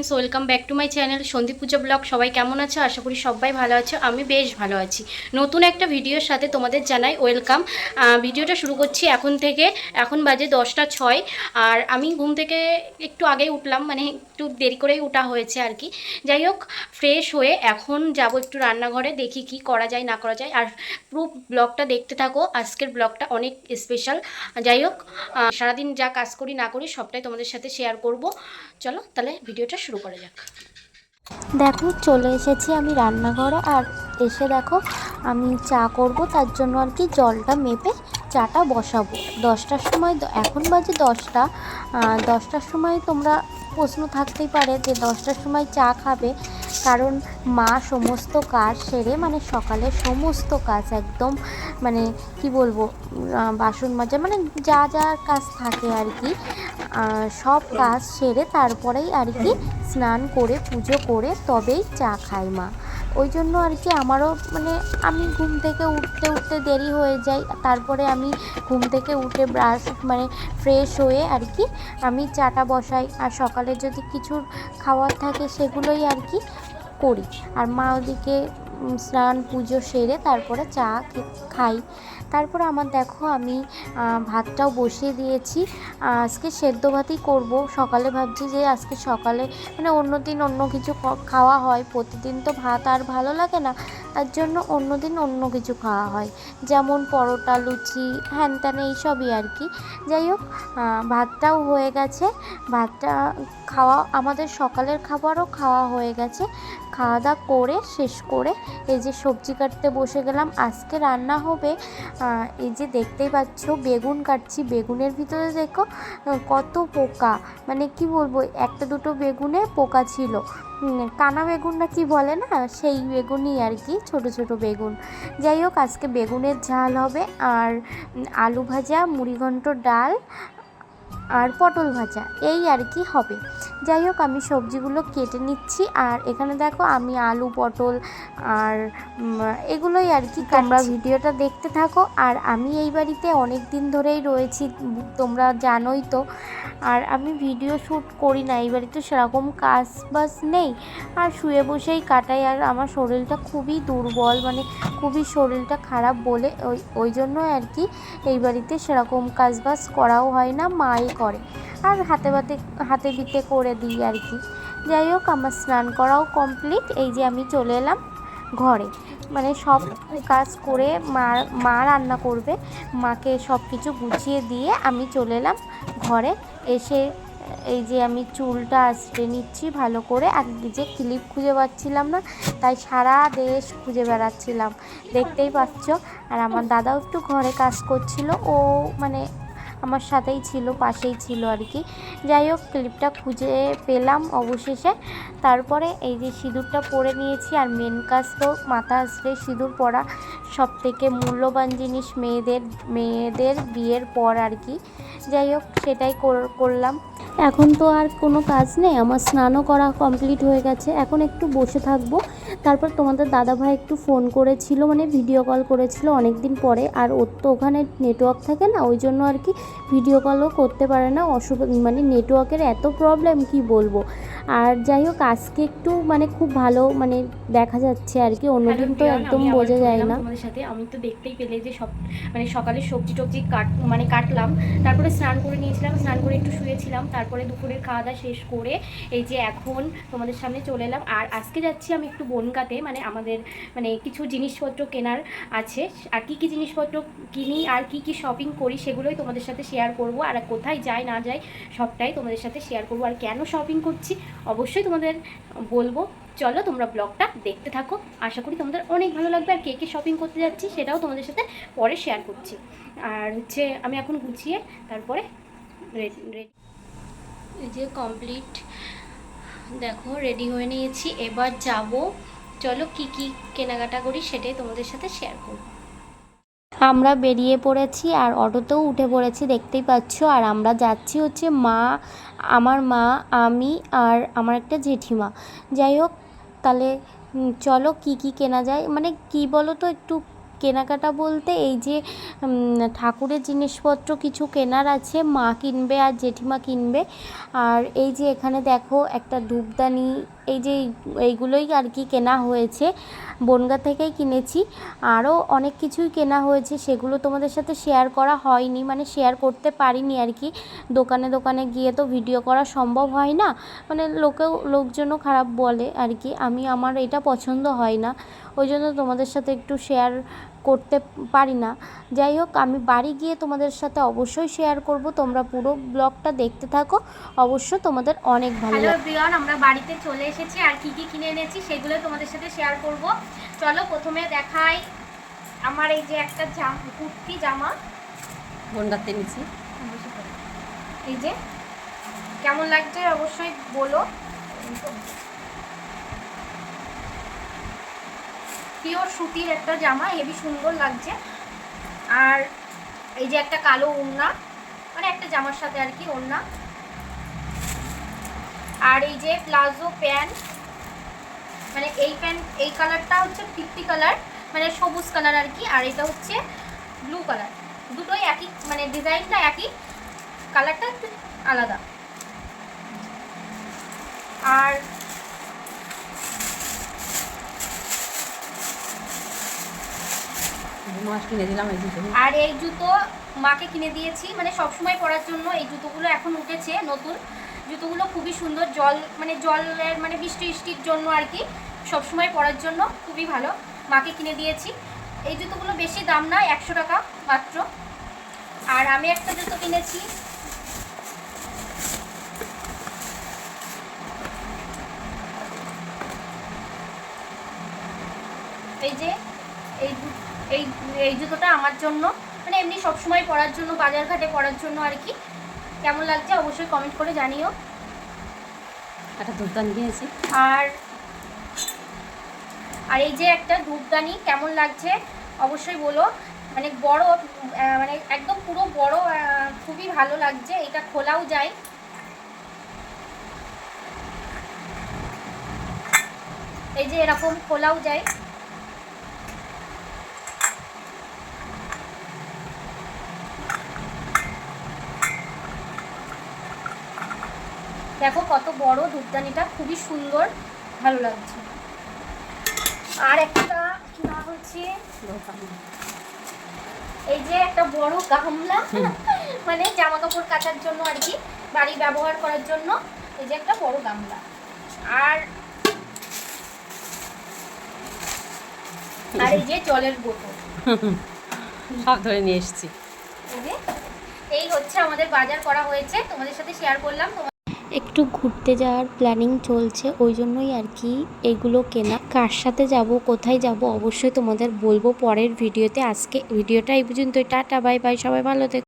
Friends welcome back to my channel Sandip Pujo blog সবাই কেমন আছো? আশা করি সবাই ভালো আছো, আমি বেশ ভালো আছি। নতুন একটা ভিডিওর সাথে তোমাদের জানাই ওয়েলকাম ভিডিওটা শুরু করছি এখন থেকে, এখন বাজে দশটা ছয়, আর আমি ঘুম থেকে একটু আগেই উঠলাম মানে একটু দেরি করেই উঠা হয়েছে আর কি। যাই হোক ফ্রেশ হয়ে এখন যাব একটু রান্নাঘরে, দেখি কি করা যায়, না করা যায়। আর পুরো ব্লগটা দেখতে থাকো, আজকের ব্লগটা অনেক স্পেশাল যাই হোক সারাদিন যা কাজ করি, না করি, সবটাই তোমাদের সাথে শেয়ার করব। চলো, তাহলে ভিডিওটা শুরু করা যাক। দেখো, চলে এসেছি আমি রান্নাঘরে, আর এসে দেখো, আমি চা করব, তার জন্য আর কি জলটা মেপে চাটা বসাবো। দশটার সময় এখন বাজে দশটা। দশটার সময় তোমরা প্রশ্ন থাকতেই পারে যে দশটার সময় চা খাবে। কারণ মা সমস্ত কাজ সেরে মানে সকালে সমস্ত কাজ একদম মানে কি বলব বাসন মাজা মানে যা যা কাজ থাকে আর কি সব কাজ সেরে তারপরেই আর কি স্নান করে, পুজো করে তবেই চা খায় মা। ওই জন্য আর কি আমারও মানে আমি ঘুম থেকে উঠতে উঠতে দেরি হয়ে যায়। তারপরে আমি ঘুম থেকে উঠে ব্রাশ মানে ফ্রেশ হয়ে আর কি আমি চাটা বসাই। আর সকালে যদি কিছু খাওয়ার থাকে সেগুলোই আর কি করি। আর মা ওদিকে স্নান, পুজো সেরে তারপরে চা খাই। তারপরে আমার দেখো আমি ভাতটাও বসিয়ে দিয়েছি। আজকে সেদ্ধ ভাতই করব। সকালে ভাবছি যে আজকে সকালে মানে অন্য দিন অন্য কিছু খাওয়া হয়। প্রতিদিন তো ভাত আর ভালো লাগে না। তার জন্য অন্য দিন অন্য কিছু খাওয়া হয়। যেমন পরোটা, লুচি, হ্যান ত্যান এইসবই আর কি। যাই হোক ভাতটাও হয়ে গেছে। ভাতটা খাওয়া আমাদের সকালের খাবারও খাওয়া হয়ে গেছে। খাওয়া দাওয়া করে, শেষ করে এই যে সবজি কাটতে বসে গেলাম। আজকে রান্না হবে এই যে দেখতেই পাচ্ছ, বেগুন কাটছি। বেগুনের ভিতরে দেখো কত পোকা। মানে কি বলব, একটা দুটো বেগুনে পোকা ছিল। কানা বেগুন না কি বলে না, সেই বেগুনই আর কি, ছোট ছোট বেগুন। যাই হোক, আজকে বেগুনের ঝাল হবে। আর আলু ভাজা মুড়িঘণ্ট ডাল আর পটল ভাজা এই আর কি হবে। যাই হোক আমি সবজিগুলো কেটে নিচ্ছি। আর এখানে দেখো আমি আলু পটল আর এগুলোই আর কি তোমরা ভিডিওটা দেখতে থাকো। আর আমি এই বাড়িতে অনেক দিন ধরেই রয়েছি তোমরা জানোই তো। আর আমি ভিডিও শ্যুট করি না এই বাড়িতে সেরকম কাজ বাজ নেই। আর শুয়ে বসেই কাটাই আর আমার শরীরটা খুবই দুর্বল মানে খুবই শরীরটা খারাপ বলে। ওই ওই জন্য আর কি এই বাড়িতে সেরকম কাজ বাজ করাও হয় না। মাই করে। আর হাতে বাতে, হাতে বিতে করে দিই আর কি। যাই হোক, আমার স্নান করাও কমপ্লিট এই যে আমি চলে এলাম ঘরে। মানে সব কাজ করে মা মা রান্না করবে। মাকে সব কিছু গুছিয়ে দিয়ে আমি চলে এলাম ঘরে। এসে এই যে আমি চুলটা আঁচড়ে নিচ্ছি ভালো করে। আর যে ক্লিপ খুঁজে পাচ্ছিলাম না, তাই সারা দেশ খুঁজে বেড়াচ্ছিলাম। দেখতেই পাচ্ছ। আর আমার দাদাও একটু ঘরে কাজ করছিল। ও মানে আমার সাথেই ছিল, পাশেই ছিল আর কি। যাই হোক ক্লিপটা খুঁজে পেলাম অবশেষে। তারপরে এই যে সিঁদুরটা পরে নিয়েছি আর মেন কাজ তো মাথা আসলে সিঁদুর পরা। সব থেকে মূল্যবান জিনিস মেয়েদের মেয়েদের বিয়ের পর আর কি। যাই হোক, সেটাই কর- করলাম। এখন তো আর কোনো কাজ নেই, আমার স্নানও করা কমপ্লিট হয়ে গেছে। এখন একটু বসে থাকব। তারপর তোমাদের দাদাভাই একটু ফোন করেছিল মানে ভিডিও কল করেছিল অনেক দিন পরে। আর ওর তো ওখানে নেটওয়ার্ক থাকে না ওই জন্য আর কি ভিডিও কলও করতে পারে না অসুবিধা মানে নেটওয়ার্কের এত প্রবলেম কি বলব? আর যাই হোক আজকে একটু মানে খুব ভালো মানে দেখা যাচ্ছে আর কি। অন্যদিন তো একদম বোঝা যায় না। তোমাদের সাথে। আমি তো দেখতেই পেলে যে সব মানে সকালে সবজি টবজি কাট মানে কাটলাম। তারপরে স্নান করে নিয়েছিলাম স্নান করে একটু শুয়েছিলাম। তারপরে দুপুরের খাওয়া দাওয়া শেষ করে এই যে এখন তোমাদের সামনে চলে এলাম। আর আজকে যাচ্ছি আমি একটু বনগাতে মানে আমাদের মানে কিছু জিনিসপত্র কেনার আছে। আর কী কী জিনিসপত্র কিনি আর কি কি শপিং করি সেগুলোই তোমাদের সাথে শেয়ার করব। আর কোথায় যাই, না যাই, সবটাই তোমাদের সাথে শেয়ার করব। আর কেন শপিং করছি, অবশ্যই তোমাদের বলব। চলো তোমরা ব্লগটা দেখতে থাকো। আশা করি তোমাদের অনেক ভালো লাগবে। আর কে কে শপিং করতে যাচ্ছি সেটাও তোমাদের সাথে পরে শেয়ার করছি। আর হচ্ছে আমি এখন গুছিয়ে, তারপরে রেডি যে কমপ্লিট দেখো রেডি হয়ে নিয়েছি। এবার যাব। চলো কি কি কেনাকাটা করি সেটাই তোমাদের সাথে শেয়ার করব। আমরা বেরিয়ে পড়েছি আর অটোতেও উঠে পড়েছি, দেখতেই পাচ্ছ। আর আমরা যাচ্ছি হচ্ছে মা, আমার মা, আমি আর আমার একটা জেঠিমা। যাই হোক, তাহলে চলো কি কি কেনা যায়? মানে কি বলো তো একটু কেনাকাটা বলতে এই যে ঠাকুরের জিনিসপত্র কিছু কেনার আছে, মা কিনবে আর জেঠিমা কিনবে। আর এই যে এখানে দেখো একটা ধূপদানি, এই যে এই- এইগুলোই আর কি কেনা হয়েছে, বনগা থেকেই কিনেছি। আরও অনেক কিছুই কেনা হয়েছে, সেগুলো তোমাদের সাথে শেয়ার করা হয়নি মানে শেয়ার করতে পারিনি আর কি। দোকানে দোকানে গিয়ে তো ভিডিও করা সম্ভব হয় না মানে লোকেও, লোকজনও খারাপ বলে আর কি। আমি, আমার এটা পছন্দ হয় না। ওই জন্য তোমাদের সাথে একটু শেয়ার করতে পারি না। যাই হোক আমি বাড়ি গিয়ে তোমাদের সাথে অবশ্যই শেয়ার করব। তোমরা পুরো ব্লগটা দেখতে থাকো। অবশ্য তোমাদের অনেক ভালো হ্যালো এভরিওয়ান আমরা বাড়িতে চলে এসেছি আর কি কি কিনে এনেছি সেগুলো তোমাদের সাথে শেয়ার করব। চলো প্রথমে দেখাই আমার এই যে একটা জাম কুর্তি জামা। বন্ডাতে নিচ্ছি এই যে কেমন লাগছে অবশ্যই বলো। পিওর সুতির একটা জামা, হেভি সুন্দর লাগছে। আর এই যে একটা কালো ওড়না মানে একটা জামার সাথে আর কি ওড়না। আর এই যে প্লাজো প্যান্ট মানে এই প্যান্ট, এই কালারটা হচ্ছে ফিফটি কালার মানে সবুজ কালার আর কি, আর এটা হচ্ছে ব্লু কালার। দুটোই একই মানে ডিজাইনটা একই, কালারটা আলাদা। আর মাস কিনে দিলাম, এই জুতো আর এই জুতো মাকে কিনে দিয়েছি। মানে সব সময় পরার জন্য এই জুতোগুলো এখন উঠেছে নতুন। জুতোগুলো খুবই সুন্দর, জল মানে জলের মানে বৃষ্টি বৃষ্টির জন্য আর কি সব সময় পরার জন্য খুবই ভালো। মাকে কিনে দিয়েছি। এই জুতোগুলো বেশি দাম না, একশো টাকা মাত্র। আর আমি একটা জুতো কিনেছি। এই যে, এই এই এই জুতোটা আমার জন্য। মানে এমনি সবসময় পরার জন্য বাজার ঘাটে পরার জন্য আর কি। কেমন লাগছে অবশ্যই কমেন্ট করে জানিও। একটা দুর্দান কিনেছি আর আর এই যে একটা ধূপদানি কেমন লাগছে অবশ্যই বলো। মানে বড় মানে একদম পুরো বড় খুবই ভালো লাগছে। এটা খোলাও যায়। এই যে এরকম খোলাও যায়। দেখো কত বড় ধূপদানিটা খুবই সুন্দর ভালো লাগছে। আর একটা না হচ্ছে? এই যে একটা বড় গামলা মানে জামা কাপড় কাচার জন্য আর কি বাড়ি ব্যবহার করার জন্য এই যে একটা বড় গামলা। আর আর এই যে জলের বোতল। সব ধরে নিয়ে এসেছি। এই এই হচ্ছে আমাদের বাজার করা হয়েছে তোমাদের সাথে শেয়ার করলাম একটু ঘুরতে যাওয়ার প্ল্যানিং চলছে, ওই জন্যই আর কি এগুলো কেনা। কার সাথে যাব, কোথায় যাব, অবশ্যই তোমাদের বলব পরের ভিডিওতে আজকে ভিডিওটা এই পর্যন্ত টাটা বাই বাই সবাই ভালো থেকো।